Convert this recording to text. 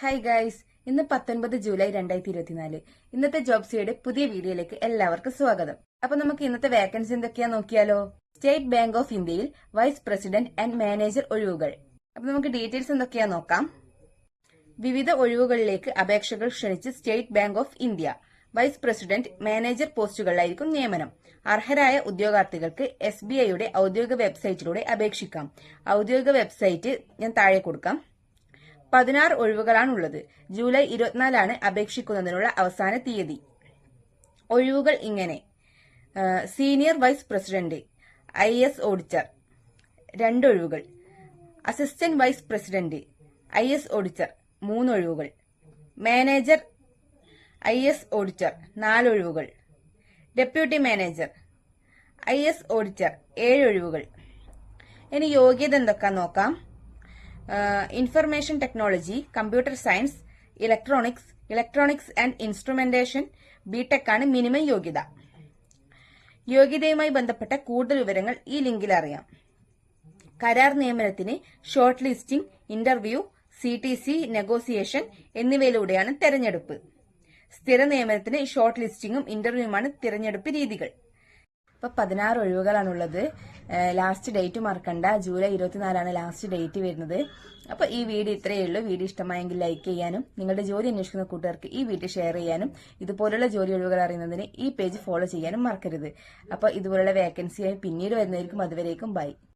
Hi guys ഇന്ന് പത്തൊൻപത് July രണ്ടായിരത്തി ഇരുപത്തിനാല് ഇന്നത്തെ ജോബ്സിയുടെ പുതിയ വീഡിയോയിലേക്ക് എല്ലാവർക്കും സ്വാഗതം. അപ്പൊ നമുക്ക് ഇന്നത്തെ വേക്കൻസി എന്തൊക്കെയാ നോക്കിയാലോ? സ്റ്റേറ്റ് ബാങ്ക് ഓഫ് ഇന്ത്യയിൽ വൈസ് പ്രസിഡന്റ് ആൻഡ് മാനേജർ ഒഴിവുകൾ. അപ്പൊ നമുക്ക് ഡീറ്റെയിൽസ് എന്തൊക്കെയാ നോക്കാം? വിവിധ ഒഴിവുകളിലേക്ക് അപേക്ഷകൾ ക്ഷണിച്ച് State Bank of India vice president manager പോസ്റ്റുകളിലായിരിക്കും നിയമനം. അർഹരായ ഉദ്യോഗാർത്ഥികൾക്ക് എസ് ബി ഐയുടെ ഔദ്യോഗിക വെബ്സൈറ്റിലൂടെ അപേക്ഷിക്കാം. ഔദ്യോഗിക വെബ്സൈറ്റ് ഞാൻ താഴെ കൊടുക്കാം. പതിനാറ് ഒഴിവുകളാണുള്ളത്. ജൂലൈ ഇരുപത്തിനാലാണ് അപേക്ഷിക്കുന്നതിനുള്ള അവസാന തീയതി. ഒഴിവുകൾ ഇങ്ങനെ. Senior vice president I S auditor രണ്ടൊഴിവുകൾ assistant vice president I S auditor മൂന്നൊഴിവുകൾ manager I S auditor നാലൊഴിവുകൾ deputy manager I S auditor ഏഴൊഴിവുകൾ ഇനി യോഗ്യത എന്തൊക്കെ നോക്കാം. Information technology computer science electronics electronics and instrumentation B Tech ആണ് minimum യോഗ്യത. യോഗ്യതയുമായി ബന്ധപ്പെട്ട കൂടുതൽ വിവരങ്ങൾ ഈ ലിങ്കിൽ അറിയാം. കരാർ നിയമനത്തിന് shortlisting interview C T C negotiation എന്നിവയിലൂടെയാണ് തെരഞ്ഞെടുപ്പ്. സ്ഥിര നിയമനത്തിന് ഷോർട്ട് ലിസ്റ്റിംഗും ഇന്റർവ്യൂവുമാണ് തിരഞ്ഞെടുപ്പ് രീതികൾ. ഇപ്പൊ പതിനാറ് ഒഴിവുകളാണുള്ളത്. ലാസ്റ്റ് ഡേറ്റ് മറക്കണ്ട. ജൂലൈ ഇരുപത്തിനാലാണ് ലാസ്റ്റ് ഡേറ്റ് വരുന്നത്. അപ്പോൾ ഈ വീഡിയോ ഇത്രയേ ഉള്ളൂ. വീഡിയോ ഇഷ്ടമായെങ്കിൽ ലൈക്ക് ചെയ്യാനും നിങ്ങളുടെ ജോലി അന്വേഷിക്കുന്ന കൂട്ടുകാർക്ക് ഈ വീഡിയോ ഷെയർ ചെയ്യാനും ഇതുപോലുള്ള ജോലി ഒഴിവുകൾ അറിയുന്നതിന് ഈ പേജ് ഫോളോ ചെയ്യാനും മറക്കരുത്. അപ്പോൾ ഇതുപോലുള്ള വേക്കൻസിയായി പിന്നീട് വരുന്നതായിരിക്കും. അതുവരേക്കും ബൈ